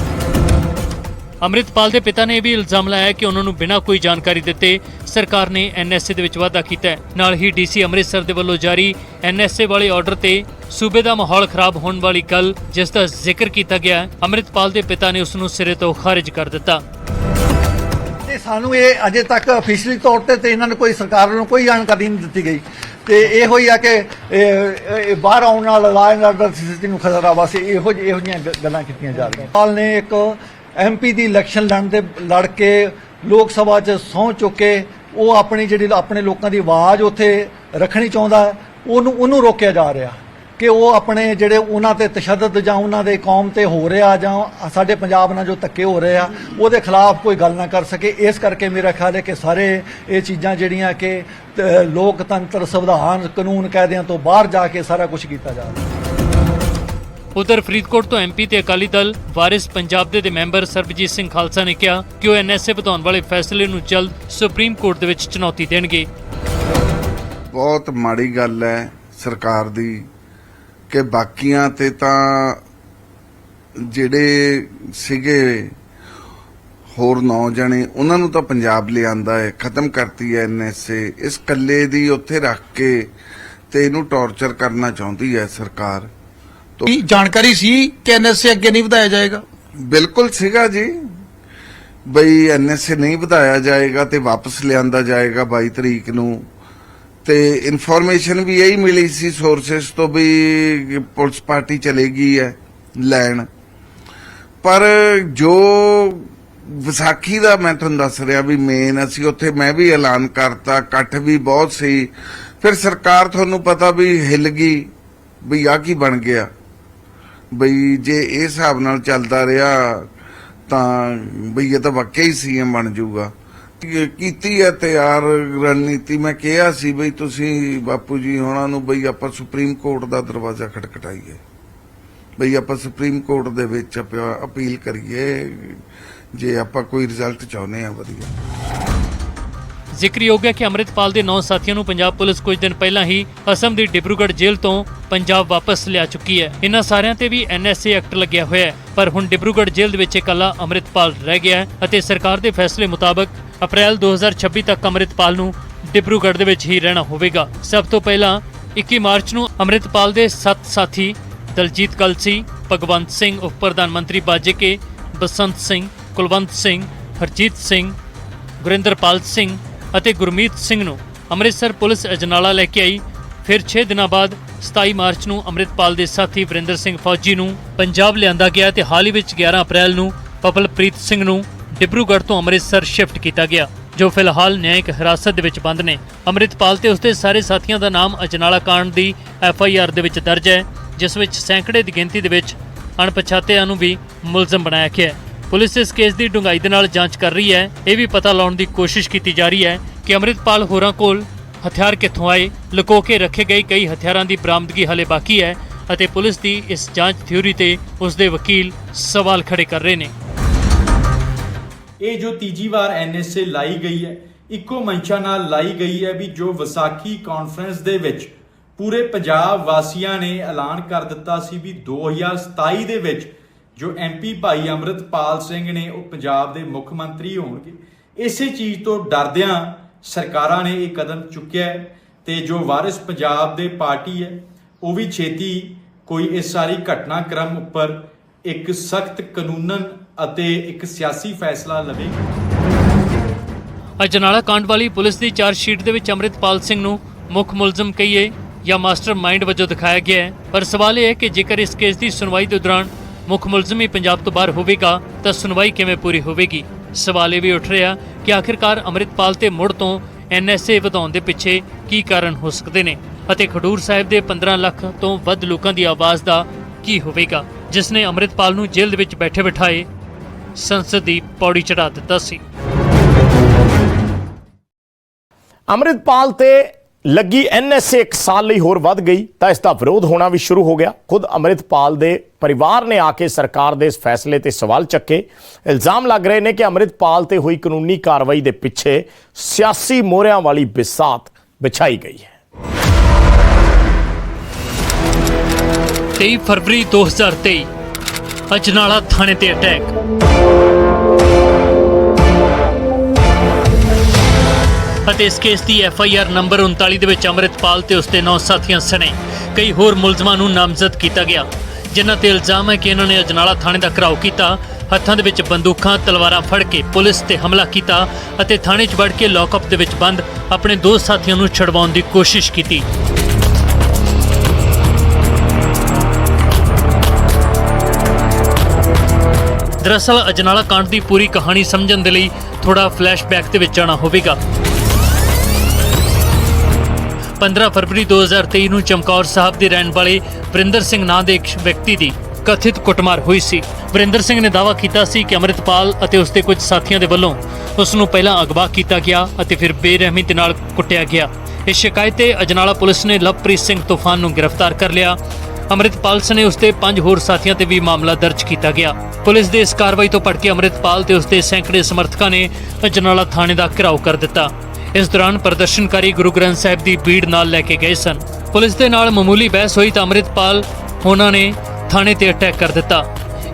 ਅੰਮ੍ਰਿਤਪਾਲ ਦੇ ਪਿਤਾ ਨੇ ਇਹ ਵੀ ਇਲਜ਼ਾਮ ਲਾਇਆ ਕਿ ਉਹਨਾਂ ਨੂੰ ਬਿਨਾਂ ਕੋਈ ਜਾਣਕਾਰੀ ਦਿੱਤੇ ਸਰਕਾਰ ਨੇ ਐਨਐਸਏ ਦੇ ਵਿੱਚ ਵਾਧਾ ਕੀਤਾ ਹੈ। ਨਾਲ ਹੀ ਡੀਸੀ ਅੰਮ੍ਰਿਤਸਰ ਦੇ ਵੱਲੋਂ ਜਾਰੀ ਐਨਐਸਏ ਵਾਲੇ ਆਰਡਰ ਤੇ ਸੂਬੇ ਦਾ ਮਾਹੌਲ ਖਰਾਬ ਹੋਣ ਵਾਲੀ ਗੱਲ ਜਿਸ ਦਾ ਜ਼ਿਕਰ ਕੀਤਾ ਗਿਆ ਹੈ ਦੇ ਪਿਤਾ ਨੇ ਉਸ ਨੂੰ ਸਿਰੇ ਤੋਂ ਖਾਰਜ ਕਰ ਦਿੱਤਾ। ਤੇ ਸਾਨੂੰ ਇਹ ਅਜੇ ਤੱਕ ਅਫੀਸ਼ੀਅਲੀ ਤੌਰ ਤੇ ਤੇ ਇਹਨਾਂ ਨੂੰ ਕੋਈ ਸਰਕਾਰ ਵੱਲੋਂ ਕੋਈ ਜਾਣਕਾਰੀ ਨਹੀਂ ਦਿੱਤੀ ਗਈ। ਤੇ ਇਹੋ ਹੀ ਆ ਕਿ ਬਾਹਰ ਆਉਣ ਨਾਲ ਲਾਅ ਆਰਡਰ ਸਥਿਤੀ ਨੂੰ ਖਤਰਾ ਵਾ ਇਹੋ ਜਿਹੀ- ਇਹੋ ਜਿਹੀਆਂ ਗੱਲਾਂ ਕੀਤੀਆਂ ਜਾ ਰਹੀਆਂ। ਪਾਲ ਨੇ ਇੱਕ ਐਮਪੀ ਦੀ ਇਲੈਕਸ਼ਨ ਲੜਨ ਦੇ ਲੜ ਕੇ ਲੋਕ ਸਭਾ 'ਚ ਸਹੁੰ ਚੁੱਕੇ ਉਹ ਆਪਣੀ ਜਿਹੜੀ ਆਪਣੇ ਲੋਕਾਂ ਦੀ ਆਵਾਜ਼ ਉੱਥੇ ਰੱਖਣੀ ਚਾਹੁੰਦਾ, ਉਹਨੂੰ ਉਹਨੂੰ ਰੋਕਿਆ ਜਾ ਰਿਹਾ ਕਿ ਉਹ ਆਪਣੇ ਜਿਹੜੇ ਉਹਨਾਂ ਤੇ ਤਸ਼ੱਦਦ ਜਾਂ ਉਹਨਾਂ ਦੇ ਕੌਮ ਤੇ ਹੋ ਰਿਹਾ ਜਾਂ ਸਾਡੇ ਪੰਜਾਬ ਨਾਲ ਜੋ ਧੱਕੇ ਹੋ ਰਹੇ ਆ, ਉਹਦੇ ਖਿਲਾਫ ਕੋਈ ਗੱਲ ਨਾ ਕਰ ਸਕੇ। ਇਸ ਕਰਕੇ ਮੇਰਾ ਖਿਆਲ ਹੈ ਕਿ ਸਾਰੇ ਇਹ ਚੀਜ਼ਾਂ ਜਿਹੜੀਆਂ ਕਿ ਲੋਕਤੰਤਰ ਸੰਵਿਧਾਨ ਕਾਨੂੰਨ ਕਾਇਦਿਆਂ ਤੋਂ ਬਾਹਰ ਜਾ ਕੇ ਸਾਰਾ ਕੁਝ ਕੀਤਾ ਜਾ ਰਿਹਾ। ਉਧਰ ਫਰੀਦਕੋਟ ਤੋਂ ਐਮਪੀ ਤੇ ਅਕਾਲੀ ਦਲ ਵਾਰਿਸ ਪੰਜਾਬ ਦੇ ਦੇ ਮੈਂਬਰ ਸਰਬਜੀਤ ਸਿੰਘ ਖਾਲਸਾ ਨੇ ਕਿਹਾ ਕਿ ਉਹ ਐਨਐਸਏ ਵਧਾਉਣ ਵਾਲੇ ਫੈਸਲੇ ਨੂੰ ਜਲਦ ਸੁਪਰੀਮ ਕੋਰਟ ਦੇ ਵਿੱਚ ਚੁਣੌਤੀ ਦੇਣਗੇ। ਬਹੁਤ ਮਾੜੀ ਗੱਲ ਹੈ ਸਰਕਾਰ ਦੀ ਕਿ ਬਾਕੀਆਂ ਤੇ ਤਾਂ ਜਿਹੜੇ ਸੀਗੇ ਹੋਰ ਨੌ ਜਣੇ ਉਹਨਾਂ ਨੂੰ ਤਾਂ ਪੰਜਾਬ ਲਿਆਂਦਾ ਹੈ, ਖਤਮ ਕਰਤੀ ਹੈ ਐਨਐਸਏ ਇਸ ਕੱਲੇ ਦੀ ਉੱਥੇ ਰੱਖ ਕੇ ਤੇ ਇਹਨੂੰ ਟੌਰਚਰ ਕਰਨਾ ਚਾਹੁੰਦੀ ਹੈ ਸਰਕਾਰ। ਕੀ ਜਾਣਕਾਰੀ ਸੀ ਕਿ ਐਨਐਸਏ ਅੱਗੇ ਨਹੀਂ ਵਧਾਇਆ ਜਾਏਗਾ? ਬਿਲਕੁਲ ਸੀਗਾ ਜੀ। ਬਈ ਐਨਐਸਏ ਨਹੀਂ ਵਧਾਇਆ ਜਾਏਗਾ ਤੇ ਵਾਪਸ ਲਿਆਂਦਾ ਜਾਏਗਾ 22 ਤਰੀਕ ਨੂੰ। ਤੇ ਇਨਫੋਰਮੇਸ਼ਨ ਵੀ ਇਹੀ ਮਿਲੀ ਸੀ ਸੋਰਸਸ ਤੋਂ ਵੀ ਪੁਲਿਸ ਪਾਰਟੀ ਚਲੇਗੀ ਹੈ ਲੈਣ। ਪਰ ਜੋ ਵਿਸਾਖੀ ਦਾ ਮੈਂ ਤੁਹਾਨੂੰ ਦੱਸ ਰਿਹਾ ਵੀ ਮੇਨ ਅਸੀਂ ਉੱਥੇ ਮੈਂ ਵੀ ਐਲਾਨ ਕਰਤਾ, ਇਕੱਠ ਵੀ ਬਹੁਤ ਸੀ। ਫਿਰ ਸਰਕਾਰ ਤੁਹਾਨੂੰ ਪਤਾ ਵੀ ਹਿੱਲ ਗਈ, ਵੀ ਆ ਕੀ ਬਣ ਗਿਆ। ਬਈ ਜੇ ਇਹ ਹਿਸਾਬ ਨਾਲ ਚੱਲਦਾ ਰਿਹਾ ਤਾਂ ਬਈ ਇਹ ਤਾਂ ਵਾਕਿਆ ਹੀ ਸੀਐਮ ਬਣ ਜਾਊਗਾ। ਕੀਤੀ ਹੈ ਤਿਆਰ ਰਣਨੀਤੀ? ਮੈਂ ਕਿਹਾ ਸੀ ਬਈ ਤੁਸੀਂ ਬਾਪੂ ਜੀ ਹੋਣਾ ਨੂੰ ਬਈ ਆਪਾਂ ਸੁਪਰੀਮ ਕੋਰਟ ਦਾ ਦਰਵਾਜ਼ਾ ਖਟਖਟਾਈਏ। ਬਈ ਆਪਾਂ ਸੁਪਰੀਮ ਕੋਰਟ ਦੇ ਵਿੱਚ ਆਪਾਂ ਅਪੀਲ ਕਰੀਏ, ਜੇ ਆਪਾਂ ਕੋਈ ਰਿਜ਼ਲਟ ਚਾਹੁੰਦੇ ਆ ਵਧੀਆ। ਜ਼ਿਕਰਯੋਗ ਹੈ ਕਿ ਅੰਮ੍ਰਿਤਪਾਲ ਦੇ ਨੌ ਸਾਥੀਆਂ ਨੂੰ ਪੰਜਾਬ ਪੁਲਿਸ ਕੁਝ ਦਿਨ ਪਹਿਲਾਂ ਹੀ ਅਸਮ ਦੀ ਡਿਬਰੂਗੜ੍ਹ ਜੇਲ੍ਹ ਤੋਂ ਪੰਜਾਬ ਵਾਪਸ ਲਿਆ ਚੁੱਕੀ ਹੈ। ਇਹਨਾਂ ਸਾਰਿਆਂ ਤੇ ਵੀ ਐਨਐਸਏ ਐਕਟ ਲੱਗਿਆ ਹੋਇਆ ਹੈ, ਪਰ ਹੁਣ ਡਿਬਰੂਗੜ੍ਹ ਜੇਲ੍ਹ ਦੇ ਵਿੱਚ ਇਕੱਲਾ ਅੰਮ੍ਰਿਤਪਾਲ ਰਹਿ ਗਿਆ ਹੈ ਅਤੇ ਸਰਕਾਰ ਦੇ ਫੈਸਲੇ ਮੁਤਾਬਕ ਅਪ੍ਰੈਲ 2026 ਤੱਕ ਅੰਮ੍ਰਿਤਪਾਲ ਨੂੰ ਡਿਬਰੂਗੜ੍ਹ ਦੇ ਵਿੱਚ ਹੀ ਰਹਿਣਾ ਹੋਵੇਗਾ। ਸਭ ਤੋਂ ਪਹਿਲਾਂ 21 ਮਾਰਚ ਨੂੰ ਅੰਮ੍ਰਿਤਪਾਲ ਦੇ 7 ਸਾਥੀ ਦਲਜੀਤ ਕਲਸੀ, ਭਗਵੰਤ ਸਿੰਘ ਉਪ ਪ੍ਰਧਾਨ ਮੰਤਰੀ ਬਾਜੇਕੇ ਬਸੰਤ ਸਿੰਘ, ਕੁਲਵੰਤ ਸਿੰਘ, ਹਰਜੀਤ ਸਿੰਘ, ਗੁਰਿੰਦਰਪਾਲ ਸਿੰਘ ਅਤੇ ਗੁਰਮੀਤ ਸਿੰਘ ਨੂੰ ਅੰਮ੍ਰਿਤਸਰ ਪੁਲਿਸ ਅਜਨਾਲਾ ਲੈ ਕੇ ਆਈ। ਫਿਰ 6 ਦਿਨਾਂ ਬਾਅਦ 27 ਮਾਰਚ ਨੂੰ ਅੰਮ੍ਰਿਤਪਾਲ ਦੇ ਸਾਥੀ ਵਰਿੰਦਰ ਸਿੰਘ ਫੌਜੀ ਨੂੰ ਪੰਜਾਬ ਲਿਆਂਦਾ ਗਿਆ ਤੇ ਹਾਲ ਹੀ ਵਿੱਚ 11 ਅਪ੍ਰੈਲ ਨੂੰ ਪਪਲਪ੍ਰੀਤ ਸਿੰਘ ਨੂੰ ਡਿਬਰੂਗੜ੍ਹ ਤੋਂ ਅੰਮ੍ਰਿਤਸਰ ਸ਼ਿਫਟ ਕੀਤਾ ਗਿਆ, ਜੋ ਫਿਲਹਾਲ ਨਿਆਇਕ ਹਿਰਾਸਤ ਦੇ ਵਿੱਚ ਬੰਦ ਨੇ। ਅੰਮ੍ਰਿਤਪਾਲ ਤੇ ਉਸਦੇ ਸਾਰੇ ਸਾਥੀਆਂ ਦਾ ਨਾਮ ਅਜਨਾਲਾ ਕਾਂਡ ਦੀ ਐਫ ਆਈ ਆਰ ਦੇ ਵਿੱਚ ਦਰਜ ਹੈ, ਜਿਸ ਵਿੱਚ ਸੈਂਕੜੇ ਦੀ ਗਿਣਤੀ ਦੇ ਵਿੱਚ ਅਣਪਛਾਤਿਆਂ ਨੂੰ ਵੀ ਮੁਲਜ਼ਮ ਬਣਾਇਆ ਗਿਆ ਹੈ। ਪੁਲਿਸ ਇਸ ਕੇਸ ਦੀ ਡੂੰਘਾਈ ਦੇ ਨਾਲ ਜਾਂਚ ਕਰ ਰਹੀ ਹੈ। ਇਹ ਵੀ ਪਤਾ ਲਾਉਣ ਦੀ ਕੋਸ਼ਿਸ਼ ਕੀਤੀ ਜਾ ਰਹੀ ਹੈ ਕਿ ਅੰਮ੍ਰਿਤਪਾਲ ਹੋਰਾਂ ਕੋਲ ਹਥਿਆਰ ਕਿੱਥੋਂ ਆਏ, ਲੁਕੋ ਕੇ ਰੱਖੇ ਗਏ ਕਈ ਹਥਿਆਰਾਂ ਦੀ ਬਰਾਮਦਗੀ ਹਲੇ ਬਾਕੀ ਹੈ ਅਤੇ ਪੁਲਿਸ ਦੀ ਇਸ ਜਾਂਚ ਥਿਊਰੀ ਤੇ ਉਸ ਦੇ ਵਕੀਲ ਸਵਾਲ ਖੜੇ ਕਰ ਰਹੇ ਨੇ। ਇਹ ਜੋ ਤੀਜੀ ਵਾਰ ਐਨਐਸਏ ਲਾਈ ਗਈ ਹੈ, ਇੱਕੋ ਮੰਸ਼ਾ ਨਾਲ ਲਾਈ ਗਈ ਹੈ ਵੀ ਜੋ ਵਿਸਾਖੀ ਕਾਨਫਰੰਸ ਦੇ ਵਿੱਚ ਪੂਰੇ ਪੰਜਾਬ ਵਾਸੀਆਂ ਨੇ ਐਲਾਨ ਕਰ ਦਿੱਤਾ ਸੀ ਵੀ 2027 ਦੇ ਵਿੱਚ ਜੋ ਐਮਪੀ ਭਾਈ ਅੰਮ੍ਰਿਤਪਾਲ ਸਿੰਘ ਨੇ ਉਹ ਪੰਜਾਬ ਦੇ ਮੁੱਖ ਮੰਤਰੀ ਹੋਣਗੇ, ਇਸੇ ਚੀਜ਼ ਤੋਂ ਡਰਦਿਆਂ ਸਰਕਾਰਾਂ ਨੇ ਇਹ ਕਦਮ ਚੁੱਕਿਆ ਹੈ ਤੇ ਜੋ ਵਾਰਿਸ ਪੰਜਾਬ ਦੇ ਪਾਰਟੀ ਹੈ, ਉਹ ਵੀ ਛੇਤੀ ਕੋਈ ਇਸ ਸਾਰੀ ਘਟਨਾਕ੍ਰਮ ਉੱਪਰ ਇੱਕ ਸਖਤ ਕਾਨੂੰਨਨ ਅਤੇ ਇੱਕ ਸਿਆਸੀ ਫੈਸਲਾ ਲਵੇਗੀ। ਅਜਨਾਲਾ ਕਾਂਡ ਵਾਲੀ ਪੁਲਿਸ ਦੀ ਚਾਰਜ ਸ਼ੀਟ ਦੇ ਵਿੱਚ ਅੰਮ੍ਰਿਤਪਾਲ ਸਿੰਘ ਨੂੰ ਮੁੱਖ ਮੁਲਜ਼ਮ ਕਹੀਏ ਜਾਂ ਮਾਸਟਰ ਮਾਈਂਡ ਵਜੋਂ ਦਿਖਾਇਆ ਗਿਆ ਹੈ, ਪਰ ਸਵਾਲ ਇਹ ਹੈ ਕਿ ਜੇਕਰ ਇਸ ਕੇਸ ਦੀ ਸੁਣਵਾਈ ਦੇ ਦੌਰਾਨ ਮੁੱਖ ਮੁਲਜ਼ਮ ਹੀ ਪੰਜਾਬ ਤੋਂ ਬਾਹਰ ਹੋਵੇਗਾ ਤਾਂ ਸੁਣਵਾਈ ਕਿਵੇਂ ਪੂਰੀ ਹੋਵੇਗੀ? ਸਵਾਲ ਇਹ ਵੀ ਉੱਠ ਰਿਹਾ ਕਿ ਆਖਿਰਕਾਰ ਅੰਮ੍ਰਿਤਪਾਲ ਤੇ ਮੁੜ ਤੋਂ ਐਨਐਸਏ ਵਧਾਉਣ ਦੇ ਪਿੱਛੇ ਕੀ ਕਾਰਨ ਹੋ ਸਕਦੇ ਨੇ ਅਤੇ ਖਡੂਰ ਸਾਹਿਬ ਦੇ 15 ਲੱਖ ਤੋਂ ਵੱਧ ਲੋਕਾਂ ਦੀ ਆਵਾਜ਼ ਦਾ ਕੀ ਹੋਵੇਗਾ, ਜਿਸ ਨੇ ਅੰਮ੍ਰਿਤਪਾਲ ਨੂੰ ਜੇਲ੍ਹ ਦੇ ਵਿੱਚ ਬੈਠੇ ਬਿਠਾਏ? ਸੰਸਦ ਦੀ ਪੌੜੀ ਚੜਾ ਦਿੱਤਾ ਸੀ। ਅੰਮ੍ਰਿਤਪਾਲ ਤੇ ਲੱਗੀ ਐਨਐਸਏ ਇੱਕ ਸਾਲ ਲਈ ਹੋਰ ਵੱਧ ਗਈ, ਤਾਂ ਇਸ ਦਾ ਵਿਰੋਧ ਹੋਣਾ ਵੀ ਸ਼ੁਰੂ ਹੋ ਗਿਆ। ਖੁਦ ਅੰਮ੍ਰਿਤਪਾਲ ਦੇ ਪਰਿਵਾਰ ਨੇ ਆ ਕੇ ਸਰਕਾਰ ਦੇ ਇਸ ਫੈਸਲੇ ਤੇ ਸਵਾਲ ਚੱਕੇ। ਇਲਜ਼ਾਮ ਲੱਗ ਰਹੇ ਨੇ ਕਿ ਅੰਮ੍ਰਿਤਪਾਲ ਤੇ ਹੋਈ ਕਾਨੂੰਨੀ ਕਾਰਵਾਈ ਦੇ ਪਿੱਛੇ ਸਿਆਸੀ ਮੋਹਰਿਆਂ ਵਾਲੀ ਬਿਸਾਤ ਵਿਛਾਈ ਗਈ ਹੈ। 23 ਫਰਵਰੀ 2023 ਅਜਨਾਲਾ ਥਾਣੇ ਤੇ ਅਟੈਕ। ਅਤੇ ਇਸ ਕੇਸ ਦੀ ਐਫ ਆਈ ਆਰ ਨੰਬਰ 39 ਦੇ ਵਿੱਚ ਅੰਮ੍ਰਿਤਪਾਲ ਤੇ ਉਸਦੇ ਨੌ ਸਾਥੀਆਂ ਸਣੇ ਕਈ ਹੋਰ ਮੁਲਜ਼ਮਾਂ ਨੂੰ ਨਾਮਜ਼ਦ ਕੀਤਾ ਗਿਆ। ਜਿਨ੍ਹਾਂ ਤੇ ਇਲਜ਼ਾਮ ਹੈ ਕਿ ਇਹਨਾਂ ਨੇ ਅਜਨਾਲਾ ਥਾਣੇ ਦਾ ਘਰਾਓ ਕੀਤਾ, ਹੱਥਾਂ ਦੇ ਵਿੱਚ ਬੰਦੂਕਾਂ, ਤਲਵਾਰਾਂ ਫੜ ਕੇ ਪੁਲਿਸ ਤੇ ਹਮਲਾ ਕੀਤਾ ਅਤੇ ਥਾਣੇ 'ਚ ਵੜ ਕੇ ਲੌਕਅਪ ਦੇ ਵਿੱਚ ਬੰਦ ਆਪਣੇ ਦੋ ਸਾਥੀਆਂ ਨੂੰ ਛਡਵਾਉਣ ਦੀ ਕੋਸ਼ਿਸ਼ ਕੀਤੀ। ਦਰਅਸਲ, ਅਜਨਾਲਾ ਕਾਂਡ ਦੀ ਪੂਰੀ ਕਹਾਣੀ ਸਮਝਣ ਦੇ ਲਈ ਥੋੜਾ ਫਲੈਸ਼ਬੈਕ ਦੇ ਵਿੱਚ ਜਾਣਾ ਹੋਵੇਗਾ। 15 ਫਰਵਰੀ 2023 ਨੂੰ ਚਮਕੌਰ ਸਾਹਿਬ ਦੇ ਰਹਿਣ ਵਾਲੇ ਵਰਿੰਦਰ ਸਿੰਘ ਨਾਂ ਦੇ ਇੱਕ ਵਿਅਕਤੀ ਦੀ ਕਥਿਤ ਕੁੱਟਮਾਰ ਹੋਈ ਸੀ। ਵਰਿੰਦਰ ਸਿੰਘ ਨੇ ਦਾਅਵਾ ਕੀਤਾ ਸੀ ਕਿ ਅੰਮ੍ਰਿਤਪਾਲ ਅਤੇ ਉਸਦੇ ਕੁਝ ਸਾਥੀਆਂ ਦੇ ਵੱਲੋਂ ਉਸ ਨੂੰ ਪਹਿਲਾਂ ਅਗਵਾ ਕੀਤਾ ਗਿਆ ਅਤੇ ਫਿਰ ਬੇਰਹਿਮੀ ਦੇ ਨਾਲ ਕੁੱਟਿਆ ਗਿਆ। ਇਸ ਸ਼ਿਕਾਇਤ ਤੇ ਅਜਨਾਲਾ ਪੁਲਿਸ ਨੇ ਲਵਪ੍ਰੀਤ ਸਿੰਘ ਤੂਫਾਨ ਨੂੰ ਗ੍ਰਿਫਤਾਰ ਕਰ ਲਿਆ। ਅੰਮ੍ਰਿਤਪਾਲ ਸਣੇ ਉਸਦੇ ਪੰਜ ਹੋਰ ਸਾਥੀਆਂ ਤੇ ਵੀ ਮਾਮਲਾ ਦਰਜ ਕੀਤਾ ਗਿਆ। ਪੁਲਿਸ ਦੇ ਇਸ ਕਾਰਵਾਈ ਤੋਂ ਭੜਕੇ ਅੰਮ੍ਰਿਤਪਾਲ ਤੇ ਉਸਦੇ ਸੈਂਕੜੇ ਸਮਰਥਕਾਂ ਨੇ ਅਜਨਾਲਾ ਥਾਣੇ ਦਾ ਘਿਰਾਓ ਕਰ ਦਿੱਤਾ। ਇਸ ਦੌਰਾਨ ਪ੍ਰਦਰਸ਼ਨਕਾਰੀ ਗੁਰੂ ਗ੍ਰੰਥ ਸਾਹਿਬ ਦੀ ਭੀੜ ਨਾਲ ਲੈ ਕੇ ਗਏ ਸਨ। ਪੁਲਿਸ ਦੇ ਨਾਲ ਮਾਮੂਲੀ ਬਹਿਸ ਹੋਈ ਤਾਂ ਅੰਮ੍ਰਿਤਪਾਲ ਉਹਨਾਂ ਨੇ ਥਾਣੇ ਤੇ ਅਟੈਕ ਕਰ ਦਿੱਤਾ।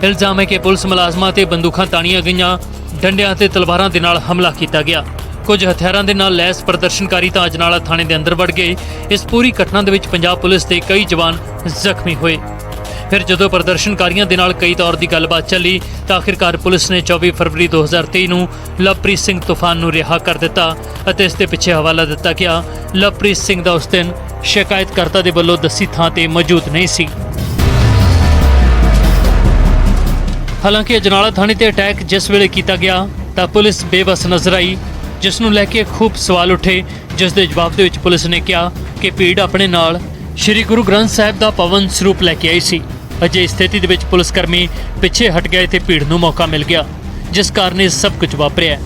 ਇਲਜ਼ਾਮ ਹੈ ਕਿ ਪੁਲਿਸ ਮੁਲਾਜ਼ਮਾਂ ਤੇ ਬੰਦੂਕਾਂ ਤਾਣੀਆਂ ਗਈਆਂ, ਡੰਡਿਆਂ ਤੇ ਤਲਵਾਰਾਂ ਦੇ ਨਾਲ ਹਮਲਾ ਕੀਤਾ ਗਿਆ। ਕੁਝ ਹਥਿਆਰਾਂ ਦੇ ਨਾਲ ਲੈਸ ਪ੍ਰਦਰਸ਼ਨਕਾਰੀ ਤਾਂ ਅਜਨਾਲਾ ਥਾਣੇ ਦੇ ਅੰਦਰ ਵੜ ਗਏ। ਇਸ ਪੂਰੀ ਘਟਨਾ ਦੇ ਵਿੱਚ ਪੰਜਾਬ ਪੁਲਿਸ ਦੇ ਕਈ ਜਵਾਨ ਜ਼ਖਮੀ ਹੋਏ। ਫਿਰ ਜਦੋਂ ਪ੍ਰਦਰਸ਼ਨਕਾਰੀਆਂ ਦੇ ਨਾਲ ਕਈ ਤੌਰ ਦੀ ਗੱਲਬਾਤ ਚੱਲੀ, ਤਾਂ ਆਖਿਰਕਾਰ ਪੁਲਿਸ ਨੇ 24 ਫਰਵਰੀ 2023 ਨੂੰ ਲਵਪ੍ਰੀਤ ਸਿੰਘ ਤੂਫਾਨ ਨੂੰ ਰਿਹਾ ਕਰ ਦਿੱਤਾ ਅਤੇ ਇਸ ਦੇ ਪਿੱਛੇ ਹਵਾਲਾ ਦਿੱਤਾ ਗਿਆ। ਲਵਪ੍ਰੀਤ ਸਿੰਘ ਦਾ ਉਸ ਦਿਨ ਸ਼ਿਕਾਇਤਕਰਤਾ ਦੇ ਵੱਲੋਂ ਦੱਸੀ ਥਾਂ ਤੇ ਮੌਜੂਦ ਨਹੀਂ ਸੀ। ਹਾਲਾਂਕਿ ਅਜਨਾਲਾ ਥਾਣੇ ਤੇ ਅਟੈਕ ਜਿਸ ਵੇਲੇ ਕੀਤਾ ਗਿਆ, ਤਾਂ ਪੁਲਿਸ ਬੇਬਸ ਨਜ਼ਰ ਆਈ, ਜਿਸ ਨੂੰ ਲੈ ਕੇ ਖੂਬ ਸਵਾਲ ਉੱਠੇ, ਜਿਸ ਦੇ ਜਵਾਬ ਦੇ ਵਿੱਚ ਪੁਲਿਸ ਨੇ ਕਿਹਾ ਕਿ ਭੀੜ ਆਪਣੇ ਨਾਲ ਸ੍ਰੀ ਗੁਰੂ ਗ੍ਰੰਥ ਸਾਹਿਬ ਦਾ ਪਵਨ ਸਰੂਪ ਲੈ ਕੇ ਆਈ ਸੀ। ਅਜੇ ਸਥਿਤੀ ਦੇ ਵਿੱਚ ਪੁਲਿਸ ਕਰਮੀ ਪਿੱਛੇ ਹਟ ਗਏ ਤੇ ਭੀੜ ਨੂੰ ਮੌਕਾ ਮਿਲ ਗਿਆ, ਜਿਸ ਕਾਰਨ ਇਹ ਸਭ ਕੁਝ ਵਾਪਰਿਆ।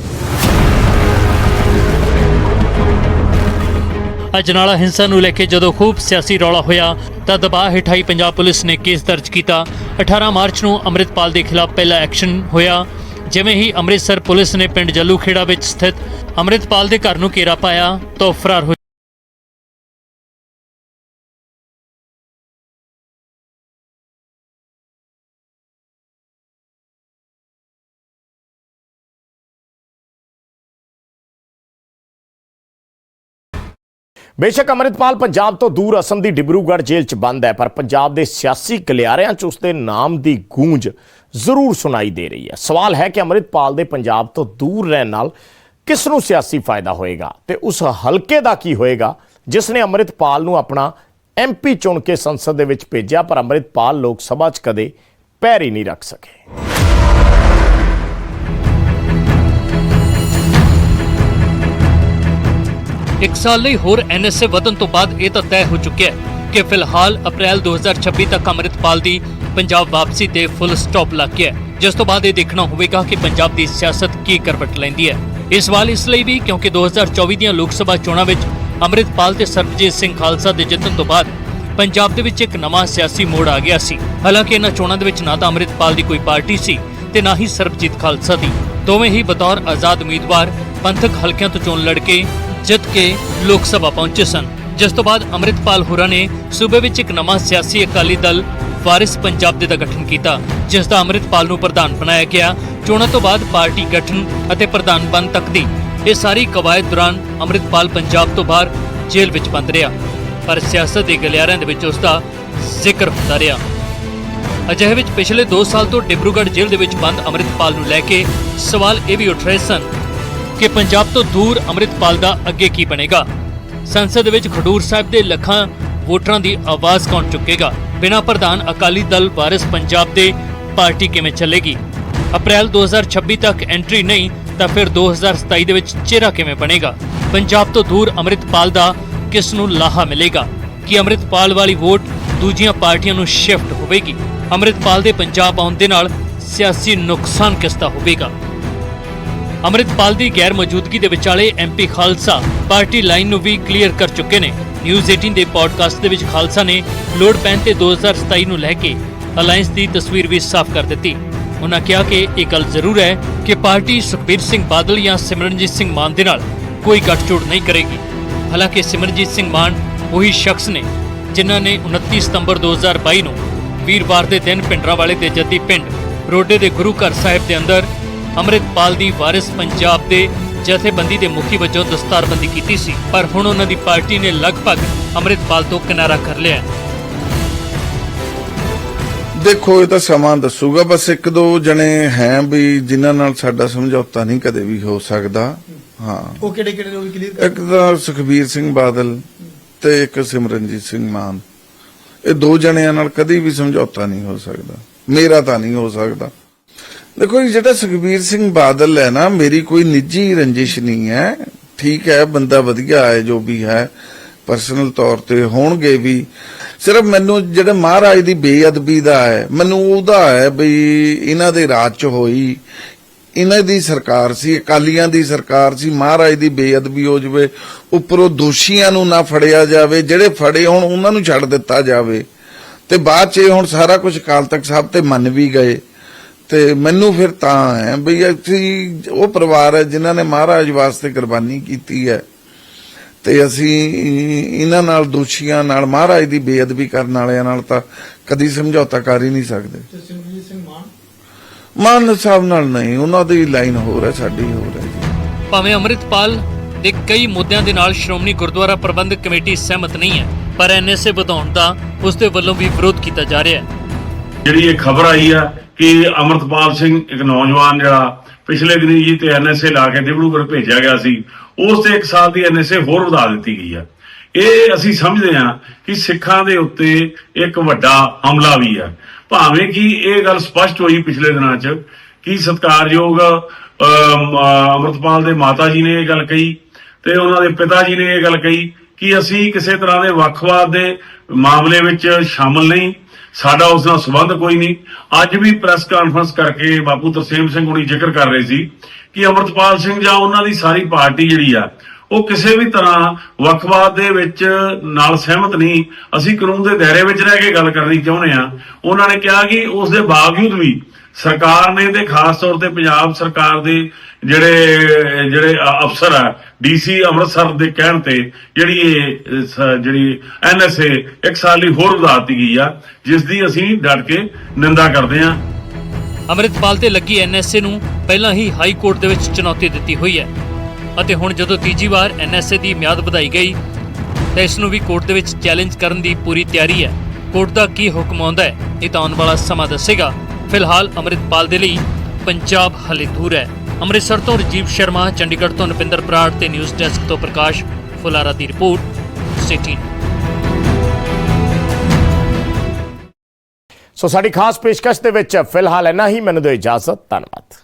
ਅਜਨਾਲਾ ਹਿੰਸਾ ਨੂੰ ਲੈ ਕੇ ਜਦੋਂ ਖੂਬ ਸਿਆਸੀ ਰੌਲਾ ਹੋਇਆ, ਤਾਂ ਦਬਾਅ ਹੇਠਾਈ ਪੰਜਾਬ ਪੁਲਿਸ ਨੇ ਕੇਸ ਦਰਜ ਕੀਤਾ। 18 ਮਾਰਚ ਨੂੰ ਅੰਮ੍ਰਿਤਪਾਲ ਦੇ ਖਿਲਾਫ ਪਹਿਲਾ ਐਕਸ਼ਨ ਹੋਇਆ। ਜਿਵੇਂ ਹੀ ਅੰਮ੍ਰਿਤਸਰ ਪੁਲਿਸ ਨੇ ਪਿੰਡ ਜੱਲੂਖੇੜਾ ਵਿੱਚ ਸਥਿਤ ਅੰਮ੍ਰਿਤਪਾਲ ਦੇ ਘਰ ਨੂੰ ਘੇਰਾ ਪਾਇਆ, ਤਾਂ ਫਰਾਰ ਹੋ ਬੇਸ਼ੱਕ ਅੰਮ੍ਰਿਤਪਾਲ ਪੰਜਾਬ ਤੋਂ ਦੂਰ ਅਸਮ ਦੀ ਡਿਬਰੂਗੜ੍ਹ ਜੇਲ੍ਹ 'ਚ ਬੰਦ ਹੈ, ਪਰ ਪੰਜਾਬ ਦੇ ਸਿਆਸੀ ਗਲਿਆਰਿਆਂ 'ਚ ਉਸਦੇ ਨਾਮ ਦੀ ਗੂੰਜ ਜ਼ਰੂਰ ਸੁਣਾਈ ਦੇ ਰਹੀ ਹੈ। ਸਵਾਲ ਹੈ ਕਿ ਅੰਮ੍ਰਿਤਪਾਲ ਦੇ ਪੰਜਾਬ ਤੋਂ ਦੂਰ ਰਹਿਣ ਨਾਲ ਕਿਸ ਨੂੰ ਸਿਆਸੀ ਫਾਇਦਾ ਹੋਏਗਾ ਤੇ ਉਸ ਹਲਕੇ ਦਾ ਕੀ ਹੋਏਗਾ, ਜਿਸ ਨੇ ਅੰਮ੍ਰਿਤਪਾਲ ਨੂੰ ਆਪਣਾ ਐਮਪੀ ਚੁਣ ਕੇ ਸੰਸਦ ਦੇ ਵਿੱਚ ਭੇਜਿਆ, ਪਰ ਅੰਮ੍ਰਿਤਪਾਲ ਲੋਕ ਸਭਾ 'ਚ ਕਦੇ ਪੈਰ ਹੀ ਨਹੀਂ ਰੱਖ ਸਕੇ। ਇੱਕ ਸਾਲ ਲਈ ਹੋਰ ਐਨਐਸਏ ਵਧਣ ਤੋਂ ਬਾਅਦ ਇਹ ਤਾਂ ਤੈਅ ਹੋ ਚੁੱਕਿਆ ਹੈ ਕਿ ਫਿਲਹਾਲ ਅਪ੍ਰੈਲ 2026 ਤੱਕ ਅੰਮ੍ਰਿਤਪਾਲ ਦੀ ਪੰਜਾਬ ਵਾਪਸੀ ਤੇ ਫੁੱਲ ਸਟਾਪ ਲੱਗ ਗਿਆ ਜਿਸ ਤੋਂ ਬਾਅਦ ਇਹ ਦੇਖਣਾ ਹੋਵੇਗਾ ਕਿ ਪੰਜਾਬ ਦੀ ਸਿਆਸਤ ਕੀ ਕਰਵਟ ਲੈਂਦੀ ਹੈ। ਇਹ ਸਵਾਲ ਇਸ ਲਈ ਵੀ ਕਿਉਂਕਿ 2024 ਦੀਆਂ ਲੋਕ ਸਭਾ ਚੋਣਾਂ ਵਿੱਚ ਅੰਮ੍ਰਿਤਪਾਲ ਤੇ ਸਰਬਜੀਤ ਸਿੰਘ ਖਾਲਸਾ ਦੇ ਜਿੱਤਣ ਤੋਂ ਬਾਅਦ ਪੰਜਾਬ ਦੇ ਵਿੱਚ ਇੱਕ ਨਵਾਂ ਸਿਆਸੀ ਮੋੜ ਆ ਗਿਆ ਸੀ। ਹਾਲਾਂਕਿ ਇਹਨਾਂ ਚੋਣਾਂ ਦੇ ਵਿੱਚ ਨਾ ਤਾਂ ਅੰਮ੍ਰਿਤਪਾਲ ਦੀ ਕੋਈ ਪਾਰਟੀ ਸੀ ਤੇ ਨਾ ਹੀ ਸਰਬਜੀਤ ਖਾਲਸਾ ਦੀ। ਦੋਵੇਂ ਹੀ ਬਤੌਰ ਆਜ਼ਾਦ ਉਮੀਦਵਾਰ, ਪੰਥਕ ਹਲਕਿਆਂ ਤੋਂ ਚੋਣ ਲੜ ਕੇ ਜਿੱਤ ਕੇ ਲੋਕ ਸਭਾ ਪਹੁੰਚੇ ਸਨ। ਜਿਸ ਤੋਂ ਬਾਅਦ ਅੰਮ੍ਰਿਤਪਾਲ ਹੋਰਾਂ ਨੇ ਸੂਬੇ ਵਿੱਚ ਇੱਕ ਨਵਾਂ ਸਿਆਸੀ ਅਕਾਲੀ ਦਲ ਵਾਰਿਸ ਪੰਜਾਬ ਦੇ ਦਾ ਗਠਨ ਕੀਤਾ, ਜਿਸ ਦਾ ਅੰਮ੍ਰਿਤਪਾਲ ਨੂੰ ਪ੍ਰਧਾਨ ਬਣਾਇਆ ਗਿਆ। ਚੋਣਾਂ ਤੋਂ ਬਾਅਦ ਪਾਰਟੀ ਗਠਨ ਅਤੇ ਪ੍ਰਧਾਨ ਬਣ ਤੱਕ ਦੀ ਇਹ ਸਾਰੀ ਕਵਾਇਦ ਦੌਰਾਨ ਅੰਮ੍ਰਿਤਪਾਲ ਪੰਜਾਬ ਤੋਂ ਬਾਹਰ ਜੇਲ੍ਹ ਵਿੱਚ ਬੰਦ ਰਿਹਾ। ਪਰ ਸਿਆਸਤ ਦੇ ਗਲਿਆਰਿਆਂ ਦੇ ਵਿੱਚ ਉਸ ਦਾ ਜ਼ਿਕਰ ਹੁੰਦਾ ਰਿਹਾ। ਅਜਿਹੇ ਵਿੱਚ ਪਿਛਲੇ 2 ਸਾਲ ਤੋਂ ਡਿਬਰੂਗੜ੍ਹ ਜੇਲ੍ਹ ਦੇ ਵਿੱਚ ਬੰਦ ਅੰਮ੍ਰਿਤਪਾਲ ਨੂੰ ਲੈ ਕੇ ਸਵਾਲ ਇਹ ਵੀ ਉੱਠ ਰਹੇ ਸਨ ਕਿ ਪੰਜਾਬ ਤੋਂ ਦੂਰ ਅੰਮ੍ਰਿਤਪਾਲ ਦਾ ਅੱਗੇ ਕੀ ਬਣੇਗਾ? ਸੰਸਦ ਵਿੱਚ ਖਡੂਰ ਸਾਹਿਬ ਦੇ ਲੱਖਾਂ ਵੋਟਰਾਂ ਦੀ ਆਵਾਜ਼ ਕੌਣ ਚੁੱਕੇਗਾ? ਬਿਨਾਂ ਪ੍ਰਧਾਨ ਅਕਾਲੀ ਦਲ ਵਾਰਿਸ ਪੰਜਾਬ ਦੇ ਪਾਰਟੀ ਕਿਵੇਂ ਚੱਲੇਗੀ? ਅਪ੍ਰੈਲ 2026 ਤੱਕ ਐਂਟਰੀ ਨਹੀਂ, ਤਾਂ ਫਿਰ 2027 ਦੇ ਵਿੱਚ ਚਿਹਰਾ ਕਿਵੇਂ ਬਣੇਗਾ? ਪੰਜਾਬ ਤੋਂ ਦੂਰ ਅੰਮ੍ਰਿਤਪਾਲ ਦਾ ਕਿਸ ਨੂੰ ਲਾਹਾ ਮਿਲੇਗਾ? ਕਿ ਅੰਮ੍ਰਿਤਪਾਲ ਵਾਲੀ ਵੋਟ ਦੂਜੀਆਂ ਪਾਰਟੀਆਂ ਨੂੰ ਸ਼ਿਫਟ ਹੋਵੇਗੀ? ਅੰਮ੍ਰਿਤਪਾਲ ਦੇ ਪੰਜਾਬ ਆਉਣ ਦੇ ਨਾਲ ਸਿਆਸੀ ਨੁਕਸਾਨ ਕਿਸ ਦਾ ਹੋਵੇਗਾ? ਅੰਮ੍ਰਿਤਪਾਲ ਦੀ ਗੈਰ ਮੌਜੂਦਗੀ ਦੇ ਵਿਚਾਲੇ ਐਮਪੀ ਖਾਲਸਾ ਪਾਰਟੀ ਲਾਈਨ ਨੂੰ ਵੀ ਕਲੀਅਰ ਕਰ ਚੁੱਕੇ ਨੇ। ਨਿਊਜ਼ 18 ਦੇ ਪੋਡਕਾਸਟ ਦੇ ਵਿੱਚ ਖਾਲਸਾ ਨੇ ਲੋੜ ਪੈਣ ਤੇ 2027 ਨੂੰ ਲੈ ਕੇ ਅਲਾਈਅੰਸ ਦੀ ਤਸਵੀਰ ਵੀ ਸਾਫ਼ ਕਰ ਦਿੱਤੀ। ਉਹਨਾਂ ਕਿਹਾ ਕਿ ਇਹ ਗੱਲ ਜ਼ਰੂਰ ਹੈ ਕਿ ਪਾਰਟੀ ਸੁਖਬੀਰ ਸਿੰਘ ਬਾਦਲ ਜਾਂ ਸਿਮਰਨਜੀਤ ਸਿੰਘ ਮਾਨ ਦੇ ਨਾਲ ਕੋਈ ਗੱਠਜੋੜ ਨਹੀਂ ਕਰੇਗੀ। ਹਾਲਾਂਕਿ ਸਿਮਰਨਜੀਤ ਸਿੰਘ ਮਾਨ ਉਹੀ ਸ਼ਖਸ ਨੇ ਜਿਨ੍ਹਾਂ ਨੇ 29 ਸਤੰਬਰ 2022 ਨੂੰ ਵੀਰਵਾਰ ਦੇ ਦਿਨ ਪਿੰਡਰਾਵਾਲੇ ਦੇ ਜੱਦੀ ਪਿੰਡ ਰੋਡੇ ਦੇ ਗੁਰੂ ਘਰ ਸਾਹਿਬ ਦੇ ਅੰਦਰ ਅੰਮ੍ਰਿਤਪਾਲ ਦੀ ਵਾਰਿਸ ਪੰਜਾਬ ਦੇ ਜਥੇਬੰਦੀ ਦੇ ਮੁਖੀ ਵਜੋਂ ਦਸਤਾਰਬੰਦੀ ਕੀਤੀ ਸੀ ਪਰ ਹੁਣ ਉਹਨਾਂ ਦੀ ਪਾਰਟੀ ਨੇ ਲਗਭਗ ਅੰਮ੍ਰਿਤਪਾਲ ਤੋਂ ਕਿਨਾਰਾ ਕਰ ਲਿਆ ਦੇਖੋ ਇਹ ਤਾਂ ਸਮਾਂ ਦੱਸੂਗਾ ਬਸ ਇੱਕ ਦੋ ਜਣੇ ਹੈ ਵੀ ਜਿਨ੍ਹਾਂ ਨਾਲ ਸਾਡਾ ਸਮਝੌਤਾ ਨਹੀਂ ਕਦੇ ਵੀ ਹੋ ਸਕਦਾ। ਹਾਂ। ਉਹ ਕਿਹੜੇ ਕਿਹੜੇ ਲੋਕ ਕਲੀਅਰ ਇੱਕ ਤਾਂ ਸੁਖਬੀਰ ਸਿੰਘ ਬਾਦਲ ਤੇ ਇੱਕ ਸਿਮਰਨਜੀਤ ਸਿੰਘ ਮਾਨ। ਇਹ ਦੋ ਜਣਿਆਂ ਨਾਲ ਕਦੀ ਵੀ ਸਮਝੌਤਾ ਨਹੀਂ ਹੋ ਸਕਦਾ। ਮੇਰਾ ਤਾਂ ਨਹੀਂ ਹੋ ਸਕਦਾ। ਦੇਖੋ ਜੀ, ਜਿਹੜਾ ਸੁਖਬੀਰ ਸਿੰਘ ਬਾਦਲ ਹੈ ਨਾ ਮੇਰੀ ਕੋਈ ਨਿੱਜੀ ਰੰਜਿਸ਼ ਨਹੀਂ ਹੈ। ਠੀਕ ਹੈ ਬੰਦਾ ਵਧੀਆ ਹੈ ਜੋ ਵੀ ਹੈ ਪਰਸਨਲ ਤੌਰ ਤੇ ਹੋਣਗੇ ਵੀ। ਸਿਰਫ ਮੈਨੂੰ ਜਿਹੜੇ ਮਹਾਰਾਜ ਦੀ ਬੇਅਦਬੀ ਦਾ ਹੈ ਮੈਨੂੰ ਉਹਦਾ ਹੈ ਵੀ ਇਹਨਾਂ ਦੇ ਰਾਜ ਚ ਹੋਈ। ਇਹਨਾਂ ਦੀ ਸਰਕਾਰ ਸੀ ਅਕਾਲੀਆਂ ਦੀ ਸਰਕਾਰ ਸੀ ਮਹਾਰਾਜ ਦੀ ਬੇਅਦਬੀ ਹੋ ਜਵੇ ਉੱਪਰੋਂ ਦੋਸ਼ੀਆਂ ਨੂੰ ਨਾ ਫੜਿਆ ਜਾਵੇ ਜਿਹੜੇ ਫੜੇ ਹੋਣ ਉਹਨਾਂ ਨੂੰ ਛੱਡ ਦਿੱਤਾ ਜਾਵੇ। ਤੇ ਬਾਅਦ ਚ ਇਹ ਹੁਣ ਸਾਰਾ ਕੁਝ ਅਕਾਲ ਤਖਤ ਸਾਹਿਬ ਤੇ ਮੰਨ ਵੀ ਗਏ। ਤੇ ਮੈਨੂੰ ਫਿਰ ਤਾਂ ਹੈ ਵੀ ਅਸੀਂ ਉਹ ਪਰਿਵਾਰ ਹੈ ਜਿਨ੍ਹਾਂ ਨੇ ਮਹਾਰਾਜ ਵਾਸਤੇ ਕੁਰਬਾਨੀ ਕੀਤੀ ਹੈ। ਤੇ ਅਸੀਂ ਇਹਨਾਂ ਨਾਲ ਦੋਸ਼ੀਆਂ ਨਾਲ ਮਹਾਰਾਜ ਦੀ ਬੇਅਦਬੀ ਕਰਨ ਵਾਲਿਆਂ ਨਾਲ ਤਾਂ ਕਦੀ ਸਮਝੌਤਾ ਕਰ ਹੀ ਨਹੀਂ ਸਕਦੇ। ਮਾਨ? ਮਾਨ ਸਾਹਿਬ ਨਾਲ ਨਹੀਂ ਉਹਨਾਂ ਦੀ ਲਾਈਨ ਹੋਰ ਹੈ ਸਾਡੀ ਹੋਰ ਹੈ ਭਾਵੇਂ ਅੰਮ੍ਰਿਤਪਾਲ ਦੇ ਕਈ ਮੁੱਦਿਆਂ ਦੇ ਨਾਲ ਸ਼੍ਰੋਮਣੀ ਗੁਰਦੁਆਰਾ ਪ੍ਰਬੰਧਕ ਕਮੇਟੀ ਸਹਿਮਤ ਨਹੀਂ ਹੈ ਪਰ ਐਨਐਸਏ ਵਧਾਉਣ ਦਾ ਉਸ ਦੇ ਵੱਲੋਂ ਵੀ ਵਿਰੋਧ ਕੀਤਾ ਜਾ ਰਿਹਾ ਹੈ। ਜਿਹੜੀ ਇਹ ਖਬਰ ਆਈ ਆ ਕਿ ਅਮਰਤਪਾਲ ਸਿੰਘ ਇੱਕ ਨੌਜਵਾਨ ਜਿਹੜਾ ਪਿਛਲੇ ਦਿਨੀ ਜੀ ਤੇ ਐਨਐਸਏ ਲਾ ਕੇ ਡਿਬਰੂਗੜ੍ਹ ਭੇਜਿਆ ਗਿਆ ਸੀ ਉਸ ਤੇ ਇੱਕ ਸਾਲ ਦੀ ਐਨਐਸਏ ਹੋਰ ਵਧਾ ਦਿੱਤੀ ਗਈ ਆ। ਇਹ ਅਸੀਂ ਸਮਝਦੇ ਹਾਂ ਕਿ ਸਿੱਖਾਂ ਦੇ ਉੱਤੇ ਇੱਕ ਵੱਡਾ ਹਮਲਾ ਵੀ ਆ। ਭਾਵੇਂ ਕਿ ਇਹ ਗੱਲ ਸਪਸ਼ਟ ਹੋਈ ਪਿਛਲੇ ਦਿਨਾਂ 'ਚ ਕਿ ਸਤਿਕਾਰਯੋਗ ਅਮ, ਅਮਰਤਪਾਲ ਦੇ ਮਾਤਾ ਜੀ ਨੇ ਇਹ ਗੱਲ ਕਹੀ ਤੇ ਉਹਨਾਂ ਦੇ ਪਿਤਾ ਜੀ ਨੇ ਇਹ ਗੱਲ ਕਹੀ ਕਿ ਅਸੀਂ ਕਿਸੇ ਤਰ੍ਹਾਂ ਦੇ ਵੱਖਵਾਦ ਦੇ ਮਾਮਲੇ ਵਿੱਚ ਸ਼ਾਮਲ ਨਹੀਂ। ਸਾਡਾ ਉਸ ਨਾਲ ਸੰਬੰਧ ਕੋਈ ਨਹੀਂ। ਅੱਜ ਵੀ ਪ੍ਰੈਸ ਕਾਨਫਰੰਸ ਕਰਕੇ ਬਾਪੂ ਤਰਸੇਮ ਸਿੰਘ ਹੁਣੀ ਜ਼ਿਕਰ ਕਰ ਰਹੇ ਸੀ ਕਿ ਅਮਰਤਪਾਲ ਸਿੰਘ ਜਾਂ ਉਹਨਾਂ ਦੀ ਸਾਰੀ ਪਾਰਟੀ ਜਿਹੜੀ ਆ, ਉਹ ਕਿਸੇ ਵੀ ਤਰ੍ਹਾਂ ਵੱਖਵਾਦ ਦੇ ਵਿੱਚ ਨਾਲ ਸਹਿਮਤ ਨਹੀਂ। ਅਸੀਂ ਕਾਨੂੰਨ ਦੇ ਦਾਇਰੇ ਵਿੱਚ ਰਹਿ ਕੇ ਗੱਲ ਕਰਨੀ ਚਾਹੁੰਦੇ ਆ ਉਹਨਾਂ ਨੇ ਕਿਹਾ ਕਿ ਉਸ ਦੇ ਬਾਵਜੂਦ ਵੀ ਸਰਕਾਰ ਨੇ ਤੇ ਖਾਸ ਤੌਰ ਤੇ ਪੰਜਾਬ ਸਰਕਾਰ ਦੇ ਜਿਹੜੇ ਜਿਹੜੇ ਅ- ਅਫਸਰ ਆ, ਡੀਸੀ ਅੰਮ੍ਰਿਤਸਰ ਦੇ ਕਹਿਣ ਤੇ ਜਿਹੜੀ ਇਹ ਜਿਹੜੀ ਐਨਐਸਏ ਇੱਕ ਸਾਲ ਲਈ ਹੋਰ ਵਧਾ ਗਈ ਆ, ਜਿਸ ਦੀ ਅਸੀਂ ਡਟ ਕੇ ਨਿੰਦਾ ਕਰਦੇ ਆ ਅੰਮ੍ਰਿਤਪਾਲ ਤੇ ਲੱਗੀ ਐਨਐਸਏ ਨੂੰ ਪਹਿਲਾਂ ਹੀ ਹਾਈ ਕੋਰਟ ਦੇ ਵਿੱਚ ਚੁਣੌਤੀ ਦਿੱਤੀ ਹੋਈ ਹੈ। ਅਤੇ ਹੁਣ ਜਦੋਂ ਤੀਜੀ ਵਾਰ ਐਨਐਸਏ ਦੀ ਮਿਆਦ ਵਧਾਈ ਗਈ, ਤਾਂ ਇਸ ਨੂੰ ਵੀ ਕੋਰਟ ਦੇ ਵਿੱਚ ਚੈਲੰਜ ਕਰਨ ਦੀ ਪੂਰੀ ਤਿਆਰੀ ਹੈ। ਕੋਰਟ ਦਾ ਕੀ ਹੁਕਮ ਆਉਂਦਾ ਹੈ, ਇਹ ਤਾਂ ਆਉਣ ਵਾਲਾ ਸਮਾਂ ਦੱਸੇਗਾ। ਫਿਲਹਾਲ ਅੰਮ੍ਰਿਤਪਾਲ ਦੇ ਲਈ ਪੰਜਾਬ ਹਲੇ ਦੂਰ ਹੈ। ਅੰਮ੍ਰਿਤਸਰ ਤੋਂ ਰਜੀਵ ਸ਼ਰਮਾ, ਚੰਡੀਗੜ੍ਹ ਤੋਂ ਨਪਿੰਦਰ ਬਰਾੜ ਤੇ ਨਿਊਜ਼ ਡੈਸਕ ਤੋਂ ਪ੍ਰਕਾਸ਼ ਫੁਲਾਰਾ ਦੀ ਰਿਪੋਰਟ, ਸਿਟੀ। ਸੋ ਸਾਡੀ ਖਾਸ ਪੇਸ਼ਕਸ਼ ਦੇ ਵਿੱਚ ਫਿਲਹਾਲ ਇੰਨਾ ਹੀ। ਮੈਨੂੰ ਦਿਓ ਇਜਾਜ਼ਤ। ਧੰਨਵਾਦ।